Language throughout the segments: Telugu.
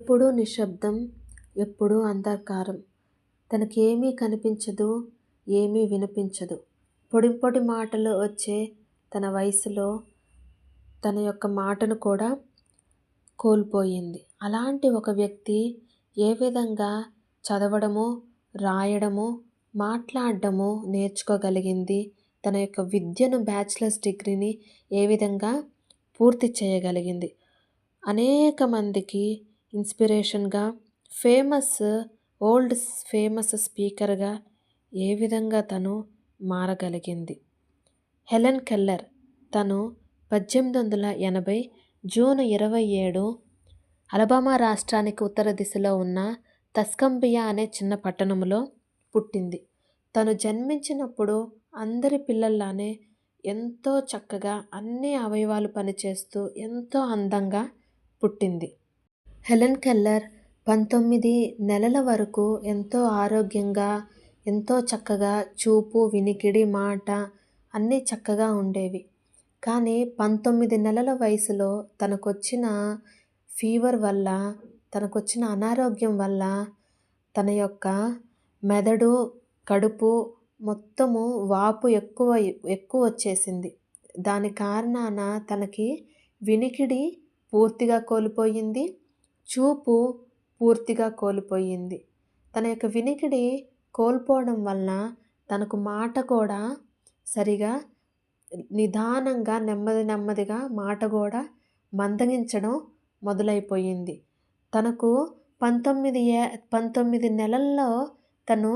ఎప్పుడూ నిశ్శబ్దం ఎప్పుడూ అంధకారం. తనకేమీ కనిపించదు ఏమీ వినిపించదు. పొడి పొడి మాటలు వచ్చే తన వయసులో తన యొక్క మాటను కూడా కోల్పోయింది. అలాంటి ఒక వ్యక్తి ఏ విధంగా చదవడము రాయడము మాట్లాడడము నేర్చుకోగలిగింది తన యొక్క విద్యను బ్యాచిలర్స్ డిగ్రీని ఏ విధంగా పూర్తి చేయగలిగింది? అనేక మందికి ఇన్స్పిరేషన్గా ఫేమస్ ఓల్డ్ ఫేమస్ స్పీకర్గా ఏ విధంగా తను మారగలిగింది. హెలెన్ కెల్లర్ తను పద్దెనిమిది వందల ఎనభై జూన్ ఇరవై ఏడు అలబామా రాష్ట్రానికి ఉత్తర దిశలో ఉన్న తస్కంబియా అనే చిన్న పట్టణంలో పుట్టింది. తను జన్మించినప్పుడు అందరి పిల్లల్లానే ఎంతో చక్కగా అన్ని అవయవాలు పనిచేస్తూ ఎంతో అందంగా పుట్టింది. హెలెన్ కెల్లర్ పంతొమ్మిది నెలల వరకు ఎంతో ఆరోగ్యంగా ఎంతో చక్కగా చూపు వినికిడి మాట అన్నీ చక్కగా ఉండేవి. కానీ పంతొమ్మిది నెలల వయసులో తనకొచ్చిన ఫీవర్ వల్ల తనకొచ్చిన అనారోగ్యం వల్ల తన యొక్క మెదడు కడుపు మొత్తము వాపు ఎక్కువ ఎక్కువ వచ్చేసింది. దాని కారణాన తనకి వినికిడి పూర్తిగా కోల్పోయింది. చూపు పూర్తిగా కోల్పోయింది. తన యొక్క వినికిడి కోల్పోవడం వలన తనకు మాట కూడా సరిగా నిదానంగా నెమ్మది నెమ్మదిగా మాట కూడా మందగించడం మొదలైపోయింది. తనకు పంతొమ్మిది ఏ పంతొమ్మిది నెలల్లో తను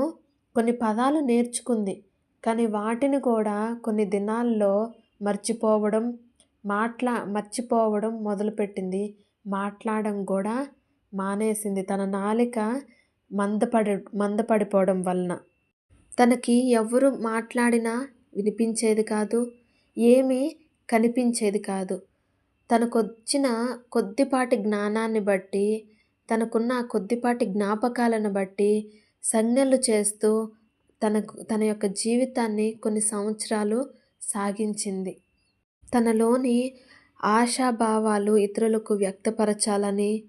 కొన్ని పదాలు నేర్చుకుంది. కానీ వాటిని కూడా కొన్ని దినాల్లో మర్చిపోవడం మాట్లా మర్చిపోవడం మొదలుపెట్టింది. మాట్లాడడం కూడా మానేసింది. తన నాలిక మందపడి మందపడిపోవడం వలన. తనకి ఎవరు మాట్లాడినా వినిపించేది కాదు ఏమీ కనిపించేది కాదు. తనకొచ్చిన కొద్దిపాటి జ్ఞానాన్ని బట్టి తనకున్న కొద్దిపాటి జ్ఞాపకాలను బట్టి సంజ్ఞలు చేస్తూ తనకు తన యొక్క జీవితాన్ని కొన్ని సంవత్సరాలు సాగించింది. తనలోని ఆశాభావాలు ఇతరులకు వ్యక్తపరచాలని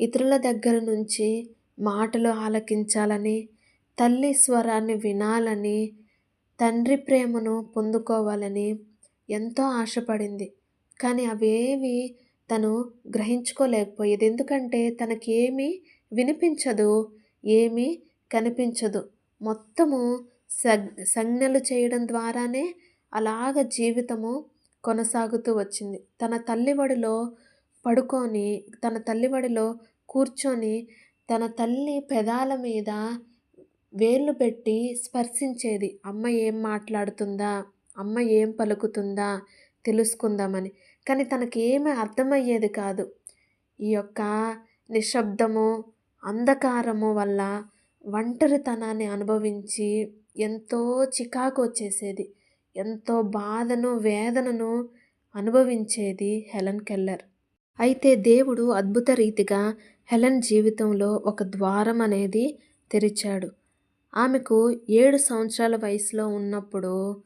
ఇతరుల దగ్గర నుంచి మాటలు ఆలకించాలని తల్లి స్వరాన్ని వినాలని తండ్రి ప్రేమను పొందుకోవాలని ఎంతో ఆశపడింది. కానీ అవేవి తను గ్రహించుకోలేకపోయేది. ఎందుకంటే తనకి వినిపించదు ఏమీ కనిపించదు. మొత్తము సంజ్ఞలు చేయడం ద్వారానే అలాగ జీవితము కొనసాగుతూ వచ్చింది. తన తల్లివడిలో పడుకొని తన తల్లివడిలో కూర్చొని తన తల్లి పెదాల మీద వేళ్ళు పెట్టి స్పర్శించేది అమ్మ ఏం మాట్లాడుతుందా? అమ్మ ఏం పలుకుతుందా? తెలుసుకుందామని. కానీ తనకి ఏమీ అర్థమయ్యేది కాదు. ఈ యొక్క నిశ్శబ్దము అంధకారము వల్ల ఒంటరితనాన్ని అనుభవించి ఎంతో చికాకు వచ్చేసేది. ఎంతో బాధను వేదనను అనుభవించేది హెలెన్ కెల్లర్. అయితే దేవుడు అద్భుత రీతిగా హెలెన్ జీవితంలో ఒక ద్వారం అనేది తెరిచాడు. ఆమెకు ఏడు సంవత్సరాల వయసులో ఉన్నప్పుడు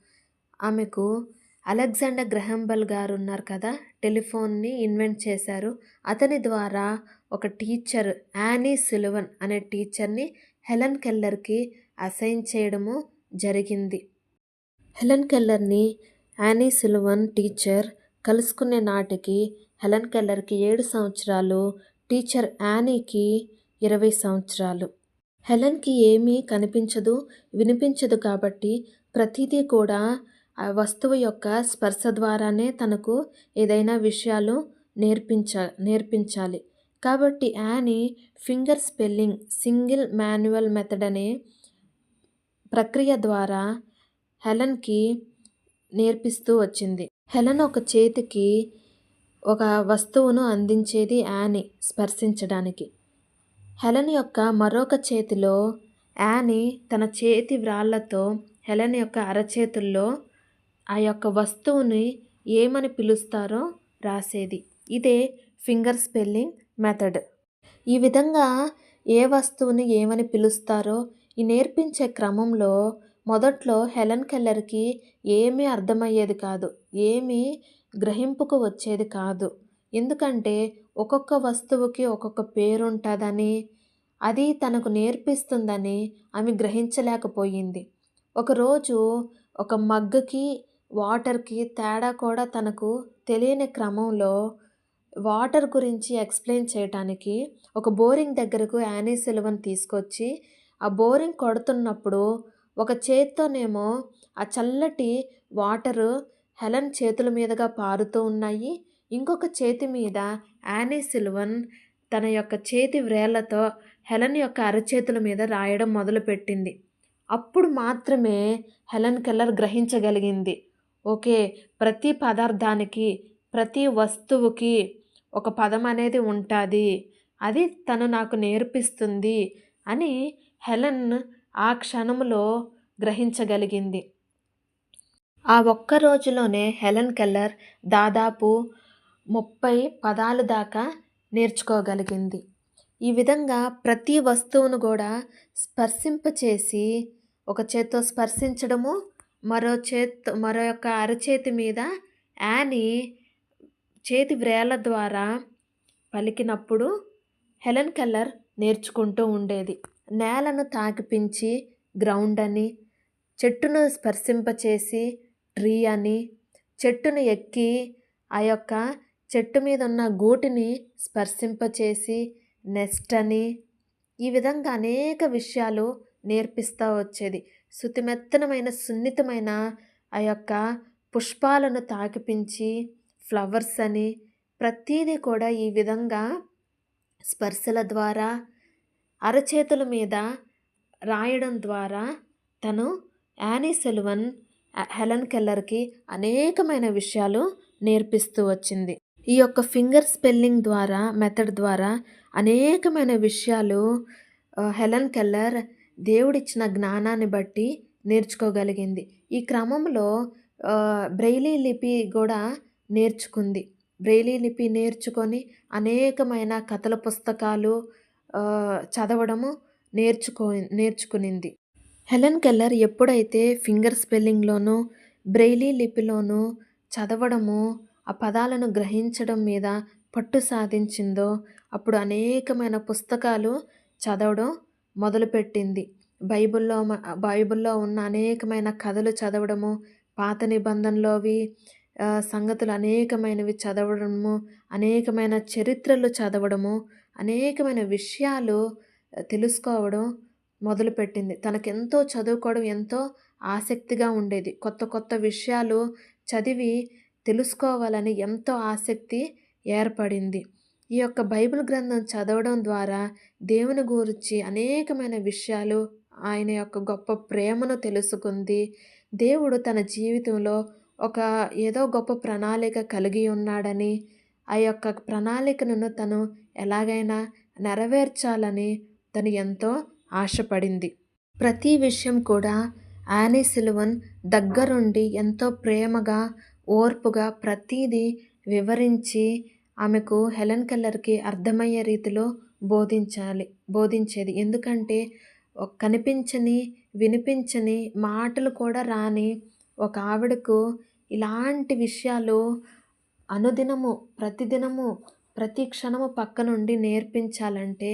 ఆమెకు అలెగ్జాండర్ గ్రహంబల్ గారు ఉన్నారు కదా టెలిఫోన్ని ఇన్వెంట్ చేశారు. అతని ద్వారా ఒక టీచర్ యానీ సిలువన్ అనే టీచర్ని హెలెన్ కెల్లర్కి అసైన్ చేయడము జరిగింది. హెలెన్ కెల్లర్ని యానీ సిల్వన్ టీచర్ కలుసుకునే నాటికి హెలెన్ కెల్లర్కి ఏడు సంవత్సరాలు టీచర్ యానీకి ఇరవై సంవత్సరాలు. హెలెన్కి ఏమీ కనిపించదు వినిపించదు కాబట్టి ప్రతిదీ కూడా ఆ వస్తువు యొక్క స్పర్శ ద్వారానే తనకు ఏదైనా విషయాలు నేర్పించ నేర్పించాలి. కాబట్టి Annie finger spelling single manual method అనే ప్రక్రియ ద్వారా హెలెన్కి నేర్పిస్తూ వచ్చింది. హెలెన్ ఒక చేతికి ఒక వస్తువును అందించేది యానీ స్పర్శించడానికి. హెలెన్ యొక్క మరొక చేతిలో యానీ తన చేతి వ్రాళ్ళతో హెలెన్ యొక్క అరచేతుల్లో ఆ యొక్క వస్తువుని ఏమని పిలుస్తారో రాసేది. ఇదే ఫింగర్ స్పెల్లింగ్ మెథడ్. ఈ విధంగా ఏ వస్తువుని ఏమని పిలుస్తారో ఈ నేర్పించే క్రమంలో మొదట్లో హెలెన్ కెల్లర్కి ఏమీ అర్థమయ్యేది కాదు ఏమీ గ్రహింపుకు వచ్చేది కాదు. ఎందుకంటే ఒక్కొక్క వస్తువుకి ఒక్కొక్క పేరు ఉంటుందని అది తనకు నేర్పిస్తుందని ఆమె గ్రహించలేకపోయింది. ఒకరోజు ఒక మగ్గుకి వాటర్కి తేడా కూడా తనకు తెలియని క్రమంలో వాటర్ గురించి ఎక్స్ప్లెయిన్ చేయటానికి ఒక బోరింగ్ దగ్గరకు యానీ సిల్వన్ తీసుకొచ్చి ఆ బోరింగ్ కొడుతున్నప్పుడు ఒక చేత్తోనేమో ఆ చల్లటి వాటరు హెలెన్ చేతుల మీదుగా పారుతూ ఉన్నాయి. ఇంకొక చేతి మీద యానీ సిల్వన్ తన యొక్క చేతి వ్రేళ్ళతో హెలెన్ యొక్క అరచేతుల మీద రాయడం మొదలుపెట్టింది. అప్పుడు మాత్రమే హెలెన్ కెల్లర్ గ్రహించగలిగింది. ఓకే ప్రతి పదార్థానికి ప్రతి వస్తువుకి ఒక పదం అనేది ఉంటుంది. అది తను నాకు నేర్పిస్తుంది అని హెలెన్ ఆ క్షణంలో గ్రహించగలిగింది. ఆ ఒక్క రోజులోనే హెలెన్ కెల్లర్ దాదాపు ముప్పై పదాలు దాకా నేర్చుకోగలిగింది. ఈ విధంగా ప్రతి వస్తువును కూడా స్పర్శింపచేసి ఒక చేత్తో స్పర్శించడము మరో చేత్ మరో యొక్క అరచేతి మీద యాని చేతి వ్రేళ్ళ ద్వారా పలికినప్పుడు హెలెన్ కెల్లర్ నేర్చుకుంటూ ఉండేది. నేలను తాకిపించి గ్రౌండ్ అని చెట్టును స్పర్శింపచేసి ట్రీ అని చెట్టును ఎక్కి ఆ యొక్క చెట్టు మీద ఉన్న గూటిని స్పర్శింపచేసి నెస్ట్ అని. ఈ విధంగా అనేక విషయాలు నేర్పిస్తూ వచ్చేది. శుతిమెత్తనమైన సున్నితమైన ఆ యొక్క పుష్పాలను తాకిపించి ఫ్లవర్స్ అని ప్రతీది కూడా ఈ విధంగా స్పర్శల ద్వారా అరచేతుల మీద రాయడం ద్వారా తను యానీ సెల్వన్ హెలెన్ కెల్లర్కి అనేకమైన విషయాలు నేర్పిస్తూ వచ్చింది. ఈ యొక్క ఫింగర్ స్పెల్లింగ్ ద్వారా మెథడ్ ద్వారా అనేకమైన విషయాలు హెలెన్ కెల్లర్ దేవుడిచ్చిన జ్ఞానాన్ని బట్టి నేర్చుకోగలిగింది. ఈ క్రమంలో బ్రెయిలీ లిపి కూడా నేర్చుకుంది. బ్రెయిలీ లిపి నేర్చుకొని అనేకమైన కథల పుస్తకాలు చదవడము నేర్చుకో నేర్చుకునింది. హెలెన్ కెల్లర్ ఎప్పుడైతే ఫింగర్ స్పెల్లింగ్లోనూ బ్రెయిలీ లిపిలోనూ చదవడము ఆ పదాలను గ్రహించడం మీద పట్టు సాధించిందో అప్పుడు అనేకమైన పుస్తకాలు చదవడం మొదలుపెట్టింది. బైబిల్లో బైబిల్లో ఉన్న అనేకమైన కథలు చదవడము పాత నిబంధనలోవి సంగతులు అనేకమైనవి చదవడము అనేకమైన చరిత్రలు చదవడము అనేకమైన విషయాలు తెలుసుకోవడం మొదలుపెట్టింది. తనకెంతో చదువుకోవడం ఎంతో ఆసక్తిగా ఉండేది. కొత్త కొత్త విషయాలు చదివి తెలుసుకోవాలని ఎంతో ఆసక్తి ఏర్పడింది. ఈ యొక్క బైబిల్ గ్రంథం చదవడం ద్వారా దేవుని గురించి అనేకమైన విషయాలు ఆయన యొక్క గొప్ప ప్రేమను తెలుసుకుంది. దేవుడు తన జీవితంలో ఒక ఏదో గొప్ప ప్రణాళిక కలిగి ఉన్నాడని ఆ యొక్క ప్రణాళికను తను ఎలాగైనా నెరవేర్చాలని తను ఎంతో ఆశపడింది. ప్రతి విషయం కూడా యానీ సిల్వన్ దగ్గరుండి ఎంతో ప్రేమగా ఓర్పుగా ప్రతీదీ వివరించి ఆమెకు హెలెన్ కెల్లర్కి అర్థమయ్యే రీతిలో బోధించాలి బోధించేది. ఎందుకంటే కనిపించని వినిపించని మాటలు కూడా రాని ఒక ఆవిడకు ఇలాంటి విషయాలు అనుదినము ప్రతిదినము ప్రతి క్షణము పక్క నుండి నేర్పించాలంటే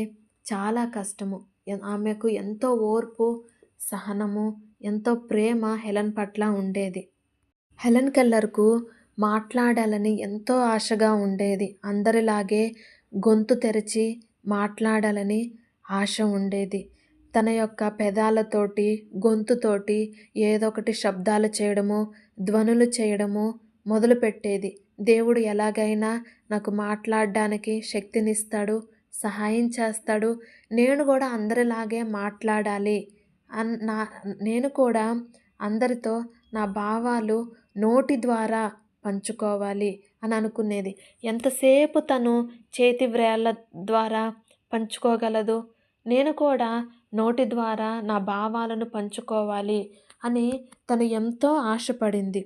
చాలా కష్టము. ఆమెకు ఎంతో ఓర్పు సహనము ఎంతో ప్రేమ హెలెన్ పట్ల ఉండేది. హెలెన్ కెల్లర్కు మాట్లాడాలని ఎంతో ఆశగా ఉండేది. అందరిలాగే గొంతు తెరిచి మాట్లాడాలని ఆశ ఉండేది. తన యొక్క పెదాలతోటి గొంతుతోటి ఏదో ఒకటి శబ్దాలు చేయడము ధ్వనులు చేయడము మొదలుపెట్టేది. దేవుడు ఎలాగైనా నాకు మాట్లాడడానికి శక్తినిస్తాడు సహాయం చేస్తాడు. నేను కూడా అందరిలాగే మాట్లాడాలి అన్ నా నేను కూడా అందరితో నా భావాలు నోటి ద్వారా పంచుకోవాలి అని అనుకునేది. ఎంతసేపు తను చేతి వ్రేళ్ళ ద్వారా పంచుకోగలదు? నేను కూడా నోటి ద్వారా నా భావాలను పంచుకోవాలి అని తను ఎంతో ఆశపడింది.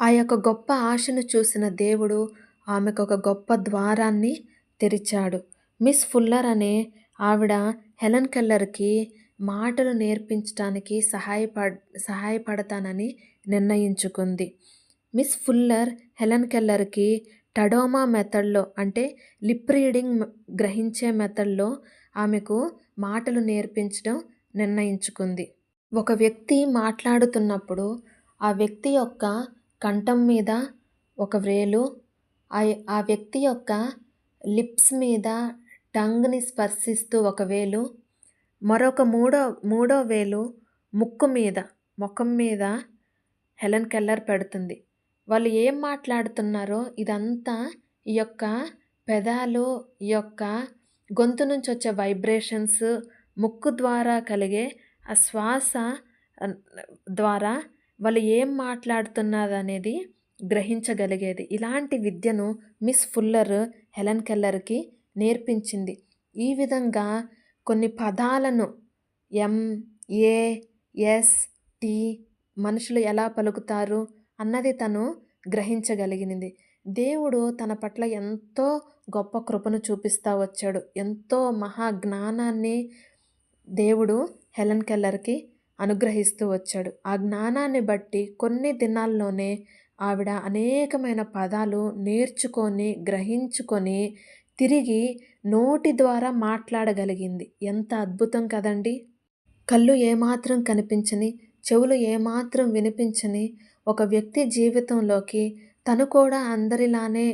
ఆ యొక్క గొప్ప ఆశను చూసిన దేవుడు ఆమెకు ఒక గొప్ప ద్వారాన్ని తెరిచాడు మిస్ ఫుల్లర్ అనే ఆవిడ హెలెన్ కెల్లర్కి మాటలు నేర్పించడానికి సహాయపడ సహాయపడతానని నిర్ణయించుకుంది మిస్ ఫుల్లర్ హెలెన్ కెల్లర్కి టడోమా మెథడ్‌లో అంటే లిప్ రీడింగ్ గ్రహించే మెథడ్‌లో ఆమెకు మాటలు నేర్పించడం నిర్ణయించుకుంది. ఒక వ్యక్తి మాట్లాడుతున్నప్పుడు ఆ వ్యక్తి యొక్క కంఠం మీద ఒక వ్రేలు, ఆ వ్యక్తి యొక్క లిప్స్ మీద టంగ్‌ని స్పర్శిస్తూ ఒక వేలు, మరొక మూడో మూడో వేలు ముక్కు మీద, ముఖం మీద హెలెన్ కెల్లర్ పెడుతుంది. వాళ్ళు ఏం మాట్లాడుతున్నారో ఇదంతా ఈ యొక్క పెదాలు, ఈ యొక్క గొంతు నుంచి వచ్చే వైబ్రేషన్స్, ముక్కు ద్వారా కలిగే ఆ శ్వాస ద్వారా వాళ్ళు ఏం మాట్లాడుతున్నారు అనేది గ్రహించగలిగేది. ఇలాంటి విద్యను మిస్ ఫుల్లర్ హెలెన్ కెల్లర్‌కి నేర్పించింది. ఈ విధంగా కొన్ని పదాలను ఎం, ఏ, ఎస్, టి మనుషులు ఎలా పలుకుతారు అన్నది తను గ్రహించగలిగినది. దేవుడు తన పట్ల ఎంతో గొప్ప కృపను చూపిస్తా వచ్చాడు. ఎంతో మహా జ్ఞానాన్ని దేవుడు హెలెన్ కెల్లర్‌కి అనుగ్రహిస్తూ వచ్చాడు. ఆ జ్ఞానాన్ని బట్టి కొన్ని దినాల్లోనే ఆవిడ అనేకమైన పదాలు నేర్చుకొని, గ్రహించుకొని, తిరిగి నోటి ద్వారా మాట్లాడగలిగింది. ఎంత అద్భుతం కదండీ! కళ్ళు ఏమాత్రం కనిపించని, చెవులు ఏమాత్రం వినిపించని ఒక వ్యక్తి జీవితంలోకి తను కూడా అందరిలానే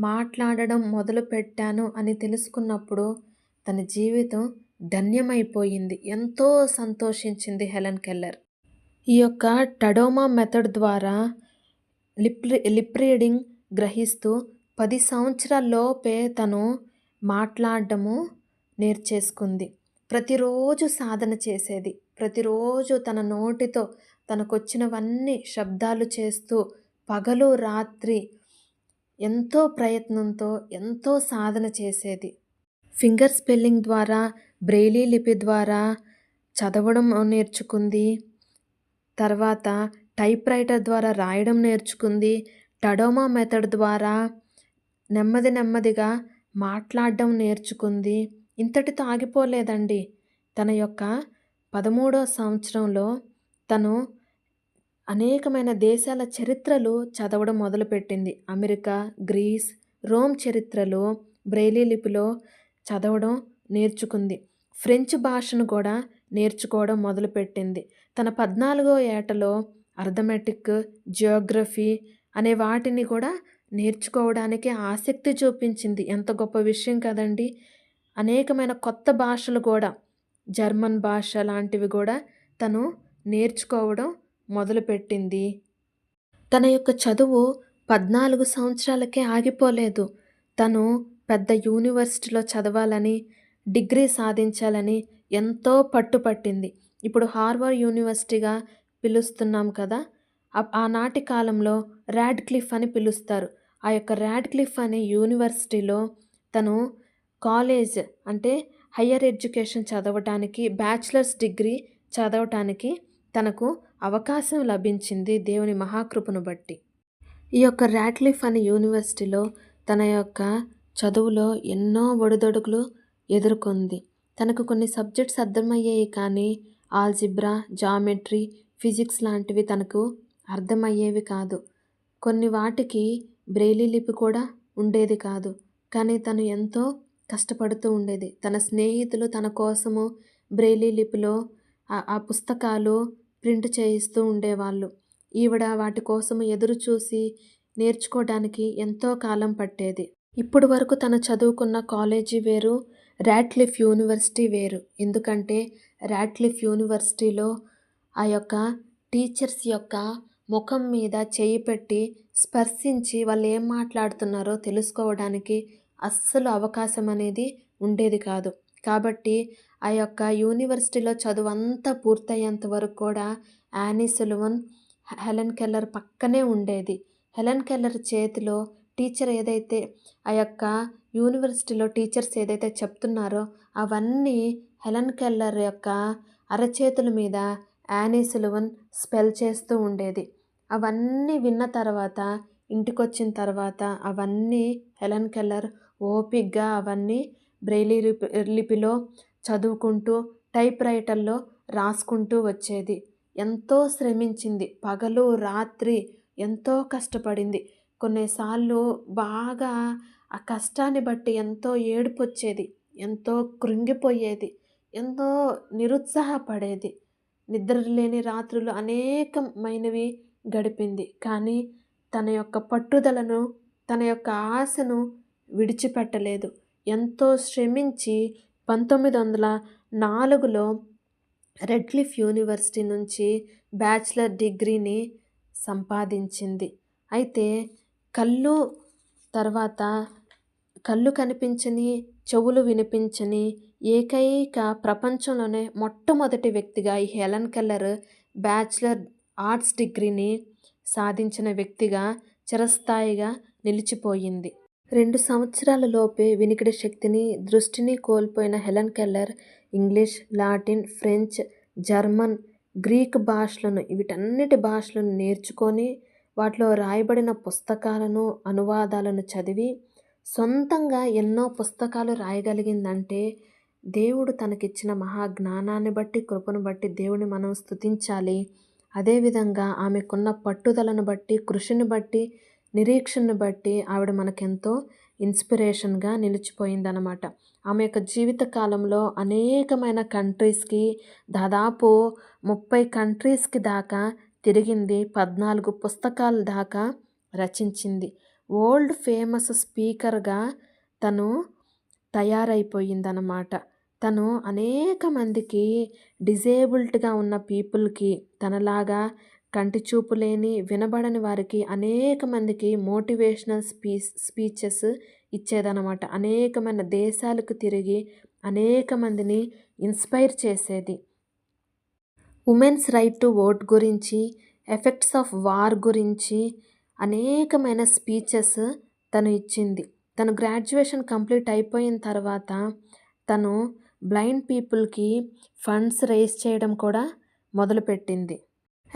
మాట్లాడడం మొదలుపెట్టాను అని తెలుసుకున్నప్పుడు తన జీవితం ధన్యమైపోయింది. ఎంతో సంతోషించింది హెలెన్ కెల్లర్. ఈ యొక్క టడోమా మెథడ్ ద్వారా లిప్ లిప్ రీడింగ్ గ్రహిస్తూ పది సంవత్సరాల్లోపే తను మాట్లాడడము నేర్చేసుకుంది. ప్రతిరోజు సాధన చేసేది. ప్రతిరోజు తన నోటితో తనకొచ్చినవన్నీ శబ్దాలు చేస్తూ పగలు, రాత్రి ఎంతో ప్రయత్నంతో ఎంతో సాధన చేసేది. ఫింగర్ స్పెల్లింగ్ ద్వారా, బ్రెయిలీ లిపి ద్వారా చదవడం నేర్చుకుంది. తర్వాత టైప్ రైటర్ ద్వారా రాయడం నేర్చుకుంది. టడోమా మెథడ్ ద్వారా నెమ్మది నెమ్మదిగా మాట్లాడడం నేర్చుకుంది. ఇంతటితో ఆగిపోలేదండి. తన యొక్క 13 సంవత్సరంలో తను అనేకమైన దేశాల చరిత్రలు చదవడం మొదలుపెట్టింది. అమెరికా, గ్రీస్, రోమ్ చరిత్రలు బ్రెయిలీ లిపిలో చదవడం నేర్చుకుంది. ఫ్రెంచ్ భాషను కూడా నేర్చుకోవడం మొదలుపెట్టింది. తన 14వ ఏటలో అర్థమెటిక్, జియోగ్రఫీ అనే వాటిని కూడా నేర్చుకోవడానికి ఆసక్తి చూపించింది. ఎంత గొప్ప విషయం కదండీ! అనేకమైన కొత్త భాషలు కూడా జర్మన్ భాష లాంటివి కూడా తను నేర్చుకోవడం మొదలుపెట్టింది. తన యొక్క చదువు 14 సంవత్సరాలకే ఆగిపోలేదు. తను పెద్ద యూనివర్సిటీలో చదవాలని, డిగ్రీ సాధించాలని ఎంతో పట్టుపట్టింది. ఇప్పుడు హార్వర్డ్ యూనివర్సిటీగా పిలుస్తున్నాం కదా! ఆనాటి కాలంలో రాడ్‌క్లిఫ్ అని పిలుస్తారు. ఆ యొక్క రాడ్‌క్లిఫ్ అనే యూనివర్సిటీలో తను కాలేజ్ అంటే హయ్యర్ ఎడ్యుకేషన్ చదవటానికి బ్యాచిలర్స్ డిగ్రీ చదవటానికి తనకు అవకాశం లభించింది దేవుని మహాకృపను బట్టి. ఈ యొక్క రాడ్‌క్లిఫ్ అనే యూనివర్సిటీలో తన యొక్క చదువులో ఎన్నో ఒడిదొడుకులు ఎదుర్కొంది. తనకు కొన్ని సబ్జెక్ట్స్ అర్థమయ్యాయి కానీ ఆల్జీబ్రా, జామెట్రీ, ఫిజిక్స్ లాంటివి తనకు అర్థమయ్యేవి కాదు. కొన్ని వాటికి బ్రెయిలీ లిపి కూడా ఉండేది కాదు. కానీ తను ఎంతో కష్టపడుతూ ఉండేది. తన స్నేహితులు తన కోసము బ్రెయిలీ లిపిలో ఆ పుస్తకాలు ప్రింట్ చేయిస్తూ ఉండేవాళ్ళు. ఈవిడ వాటి కోసం ఎదురు చూసి నేర్చుకోవడానికి ఎంతో కాలం పట్టేది. ఇప్పటి వరకు తను చదువుకున్న కాలేజీ వేరు, ర్యాట్లిఫ్ యూనివర్సిటీ వేరు. ఎందుకంటే ర్యాట్లిఫ్ యూనివర్సిటీలో ఆ యొక్క టీచర్స్ యొక్క ముఖం మీద చేయి పెట్టి స్పర్శించి వాళ్ళు ఏం మాట్లాడుతున్నారో తెలుసుకోవడానికి అస్సలు అవకాశం అనేది ఉండేది కాదు. కాబట్టి ఆ యొక్క యూనివర్సిటీలో చదువంతా పూర్తయ్యేంత వరకు కూడా యానీ సులువన్ హెలెన్ కెల్లర్ పక్కనే ఉండేది. హెలెన్ కెల్లర్ చేతిలో టీచర్ ఏదైతే ఆ యొక్క యూనివర్సిటీలో టీచర్స్ ఏదైతే చెప్తున్నారో అవన్నీ హెలెన్ కెల్లర్ యొక్క అరచేతుల మీద యానీ సులవన్ స్పెల్ చేస్తూ ఉండేది. అవన్నీ విన్న తర్వాత ఇంటికొచ్చిన తర్వాత అవన్నీ హెలెన్ కెల్లర్ ఓపిగ్గా అవన్నీ బ్రెయిలీ లిపిలో చదువుకుంటూ టైప్ రైటర్లో రాసుకుంటూ వచ్చేది. ఎంతో శ్రమించింది. పగలు, రాత్రి ఎంతో కష్టపడింది. కొన్నిసార్లు బాగా ఆ కష్టాన్ని బట్టి ఎంతో ఏడుపొచ్చేది ఎంతో కృంగిపోయేది ఎంతో నిరుత్సాహపడేది. నిద్ర లేని రాత్రులు అనేకమైనవి గడిపింది. కానీ తన యొక్క పట్టుదలను తన యొక్క ఆశను విడిచిపెట్టలేదు. ఎంతో శ్రమించి పంతొమ్మిది వందల నాలుగులో రెడ్లిఫ్ యూనివర్సిటీ నుంచి బ్యాచిలర్ డిగ్రీని సంపాదించింది. అయితే కళ్ళు తర్వాత కళ్ళు కనిపించని చెవులు వినిపించని ఏకైక ప్రపంచంలోనే మొట్టమొదటి వ్యక్తిగా ఈ హెలెన్ కెల్లర్ బ్యాచిలర్ ఆర్ట్స్ డిగ్రీని సాధించిన వ్యక్తిగా చిరస్థాయిగా నిలిచిపోయింది. రెండు సంవత్సరాల లోపే వినికిడి శక్తిని దృష్టిని కోల్పోయిన Helen Keller English Latin French German Greek భాషలను వీటన్నిటి భాషలను నేర్చుకొని వాటిలో రాయబడిన పుస్తకాలను అనువాదాలను చదివి సొంతంగా ఎన్నో పుస్తకాలు రాయగలిగిందంటే దేవుడు తనకిచ్చిన మహా జ్ఞానాన్ని బట్టి కృపను బట్టి దేవుని మనం స్తుతించాలి. అదేవిధంగా ఆమెకున్న పట్టుదలను బట్టి కృషిని బట్టి నిరీక్షణను బట్టి ఆవిడ మనకెంతో ఇన్స్పిరేషన్గా నిలిచిపోయిందనమాట ఆమె యొక్క జీవిత కాలంలో అనేకమైన కంట్రీస్కి దాదాపు ముప్పై కంట్రీస్కి దాకా తిరిగింది పద్నాలుగు పుస్తకాల దాకా రచించింది. వరల్డ్ ఫేమస్ స్పీకర్గా తను తయారైపోయిందనమాట తను అనేక మందికి డిజేబుల్డ్గా ఉన్న పీపుల్కి తనలాగా కంటి చూపు లేని వినబడని వారికి అనేక మందికి మోటివేషనల్ స్పీచ్ స్పీచెస్ ఇచ్చేదనమాట అనేకమైన దేశాలకు తిరిగి అనేక మందిని ఇన్స్పైర్ చేసేది. ఉమెన్స్ రైట్ టు ఓట్ గురించి ఎఫెక్ట్స్ ఆఫ్ వార్ గురించి అనేకమైన స్పీచెస్ తను ఇచ్చింది. తను గ్రాడ్యుయేషన్ కంప్లీట్ అయిపోయిన తర్వాత తను బ్లైండ్ పీపుల్కి ఫండ్స్ రేస్ చేయడం కూడా మొదలుపెట్టింది.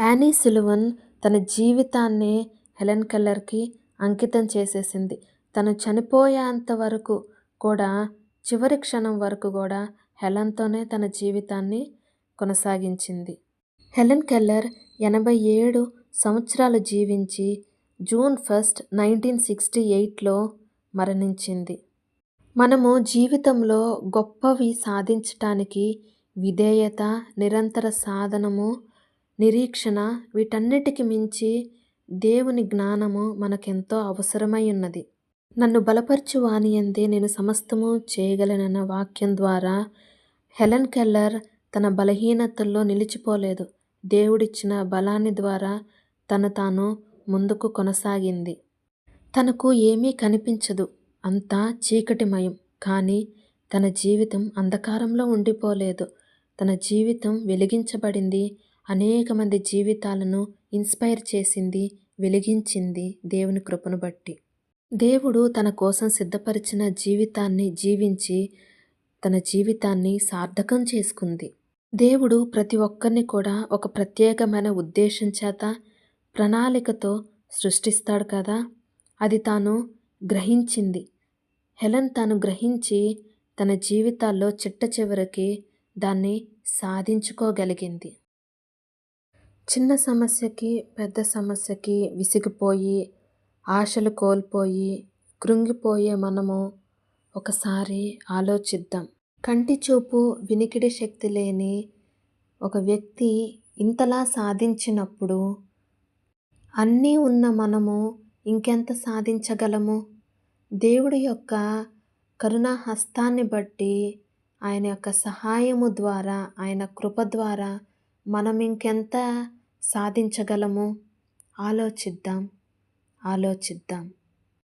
యానీ సిలువన్ తన జీవితాన్ని హెలెన్ కెల్లర్కి అంకితం చేసేసింది. తను చనిపోయేంత వరకు కూడా చివరి క్షణం వరకు కూడా హెలెన్తోనే తన జీవితాన్ని కొనసాగించింది. హెలెన్ కెల్లర్ ఎనభై ఏడు సంవత్సరాలు జీవించి జూన్ ఫస్ట్ నైన్టీన్ సిక్స్టీ ఎయిట్లో మరణించింది. మనము జీవితంలో గొప్పవి సాధించటానికి విధేయత నిరంతర సాధనము నిరీక్షణ వీటన్నిటికి మించి దేవుని జ్ఞానము మనకెంతో అవసరమై ఉన్నది. నన్ను బలపరచు వానియందే నేను సమస్తము చేయగలనన్న వాక్యం ద్వారా హెలెన్ కెల్లర్ తన బలహీనతల్లో నిలిచిపోలేదు. దేవుడిచ్చిన బలాన్ని ద్వారా తను తాను ముందుకు కొనసాగింది. తనకు ఏమీ కనిపించదు. అంతా చీకటిమయం. కానీ తన జీవితం అంధకారంలో ఉండిపోలేదు. తన జీవితం వెలిగించబడింది. అనేక మంది జీవితాలను ఇన్స్పైర్ చేసింది వెలిగించింది దేవుని కృపను బట్టి. దేవుడు తన కోసం సిద్ధపరిచిన జీవితాన్ని జీవించి తన జీవితాన్ని సార్థకం చేసుకుంది. దేవుడు ప్రతి ఒక్కరిని కూడా ఒక ప్రత్యేకమైన ఉద్దేశం చేత ప్రణాళికతో సృష్టిస్తాడు కదా. అది తాను గ్రహించింది. హెలెన్ తాను గ్రహించి తన జీవితాల్లో చిట్ట చివరికి దాన్ని సాధించుకోగలిగింది. చిన్న సమస్యకి పెద్ద సమస్యకి విసిగిపోయి ఆశలు కోల్పోయి కృంగిపోయే మనము ఒకసారి ఆలోచిద్దాం. కంటి చూపు వినికిడి శక్తి లేని ఒక వ్యక్తి ఇంతలా సాధించినప్పుడు అన్నీ ఉన్న మనము ఇంకెంత సాధించగలము? దేవుడి యొక్క కరుణా హస్తాన్ని బట్టి ఆయన యొక్క సహాయము ద్వారా ఆయన కృప ద్వారా మనం ఇంకెంత సాధించగలము? ఆలోచిద్దాం. ఆలోచిద్దాం.